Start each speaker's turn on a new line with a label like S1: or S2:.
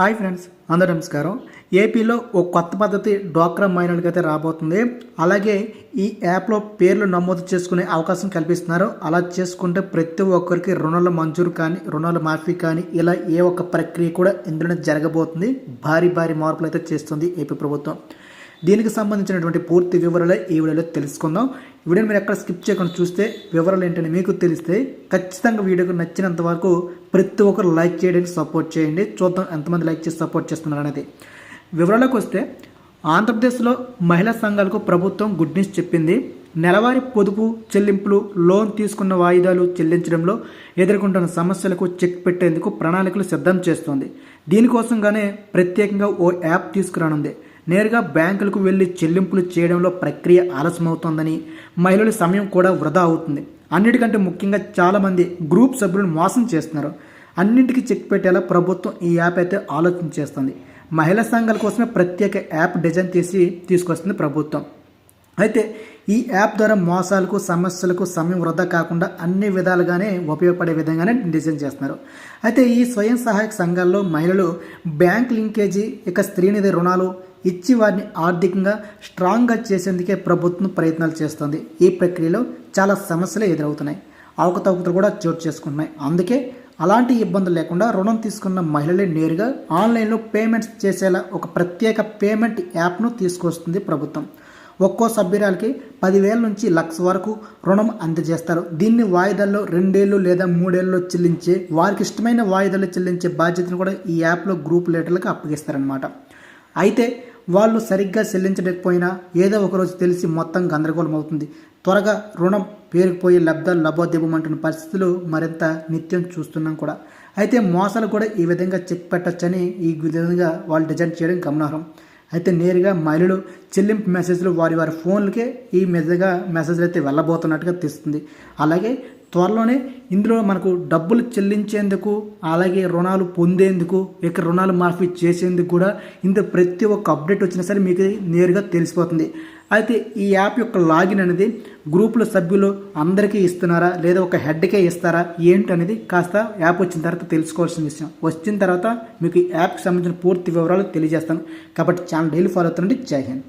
S1: Hi friends అందరూ నమస్కారం. ఏపీలో ఓ కొత్త పద్ధతి డ్వాక్రా మైనర్కి అయితే రాబోతుంది. అలాగే ఈ యాప్లో పేర్లు నమోదు చేసుకునే అవకాశం కల్పిస్తున్నారు. అలా చేసుకుంటే ప్రతి ఒక్కరికి రుణాల మంజూరు కానీ రుణాల మాఫీ కానీ ఇలా ఏ ఒక్క ప్రక్రియ కూడా ఇందులోనే జరగబోతుంది. భారీ భారీ మార్పులు అయితే చేస్తుంది ఏపీ ప్రభుత్వం. దీనికి సంబంధించినటువంటి పూర్తి వివరాలు ఈ వీడియోలో తెలుసుకుందాం. వీడియోని మీరు ఎక్కడ స్కిప్ చేయకుండా చూస్తే వివరాలు ఏంటని మీకు తెలిస్తే ఖచ్చితంగా వీడియోకి నచ్చినంత వరకు ప్రతి ఒక్కరు లైక్ చేయడానికి సపోర్ట్ చేయండి. చూద్దాం ఎంతమంది లైక్ చేసి సపోర్ట్ చేస్తున్నారు అనేది. వివరాలకు వస్తే ఆంధ్రప్రదేశ్లో మహిళా సంఘాలకు ప్రభుత్వం గుడ్ న్యూస్ చెప్పింది. నెలవారీ పొదుపు చెల్లింపులు లోన్ తీసుకున్న వాయిదాలు చెల్లించడంలో ఎదుర్కొంటున్న సమస్యలకు చెక్ పెట్టేందుకు ప్రణాళికలు సిద్ధం చేస్తోంది. దీనికోసంగానే ప్రత్యేకంగా ఓ యాప్ తీసుకురానుంది. నేరుగా బ్యాంకులకు వెళ్ళి చెల్లింపులు చేయడంలో ప్రక్రియ ఆలస్యమవుతోందని మహిళల సమయం కూడా వృధా అవుతుంది. అన్నిటికంటే ముఖ్యంగా చాలామంది గ్రూప్ సభ్యులను మోసం చేస్తున్నారు. అన్నింటికి చెక్ పెట్టేలా ప్రభుత్వం ఈ యాప్ అయితే ఆలోచన చేస్తుంది. మహిళా సంఘాల కోసమే ప్రత్యేక యాప్ డిజైన్ చేసి తీసుకొస్తుంది ప్రభుత్వం. అయితే ఈ యాప్ ద్వారా మోసాలకు సమస్యలకు సమయం వృధా కాకుండా అన్ని విధాలుగానే ఉపయోగపడే విధంగానే డిజైన్ చేస్తున్నారు. అయితే ఈ స్వయం సహాయక సంఘాల్లో మహిళలు బ్యాంక్ లింకేజీ ఇక స్త్రీనిధి రుణాలు ఇచ్చి వారిని ఆర్థికంగా స్ట్రాంగ్గా చేసేందుకే ప్రభుత్వం ప్రయత్నాలు చేస్తుంది. ఈ ప్రక్రియలో చాలా సమస్యలు ఎదురవుతున్నాయి. అవకతవకతలు కూడా చోటు చేసుకుంటున్నాయి. అందుకే అలాంటి ఇబ్బందులు లేకుండా రుణం తీసుకున్న మహిళలే నేరుగా ఆన్లైన్లో పేమెంట్స్ చేసేలా ఒక ప్రత్యేక పేమెంట్ యాప్ను తీసుకొస్తుంది ప్రభుత్వం. ఒక్కో సభ్యురాలకి పదివేల నుంచి లక్ష వరకు రుణం అందజేస్తారు. దీన్ని వాయిదాల్లో రెండేళ్ళు లేదా మూడేళ్ళు చెల్లించే వారికి ఇష్టమైన వాయిదాలు చెల్లించే బాధ్యతను కూడా ఈ యాప్లో గ్రూప్ లీడర్లకు అప్పగిస్తారనమాట అయితే వాళ్ళు సరిగ్గా చెల్లించలేకపోయినా ఏదో ఒకరోజు తెలిసి మొత్తం గందరగోళం అవుతుంది. త్వరగా రుణం పేరుకుపోయి లబ్ధాలు లబోదిబ్బమంటున్న పరిస్థితులు మరింత నిత్యం చూస్తున్నాం కూడా. అయితే మోసాలు కూడా ఈ విధంగా చెక్ పెట్టచ్చని ఈ విధంగా వాళ్ళు డిజైన్ చేయడం గమనార్హం. అయితే నేరుగా మహిళలు చెల్లింపు మెసేజ్లు వారి వారి ఫోన్లకే ఈ మీదుగా మెసేజ్లు అయితే వెళ్ళబోతున్నట్టుగా తెలుస్తుంది. అలాగే త్వరలోనే ఇందులో మనకు డబ్బులు చెల్లించేందుకు అలాగే రుణాలు పొందేందుకు ఇక రుణాలు మాఫీ చేసేందుకు కూడా ఇందులో ప్రతి ఒక్క అప్డేట్ వచ్చినా సరే మీకు నేరుగా తెలిసిపోతుంది. అయితే ఈ యాప్ యొక్క లాగిన్ అనేది గ్రూపుల సభ్యులు అందరికీ ఇస్తున్నారా లేదా ఒక హెడ్కే ఇస్తారా ఏంటి అనేది కాస్త యాప్ వచ్చిన తర్వాత తెలుసుకోవాల్సిన విషయం. వచ్చిన తర్వాత మీకు ఈ యాప్కి సంబంధించిన పూర్తి వివరాలు తెలియజేస్తాను. కాబట్టి ఛానల్ డైలీ ఫాలో అవుతుందండి జై హింద్.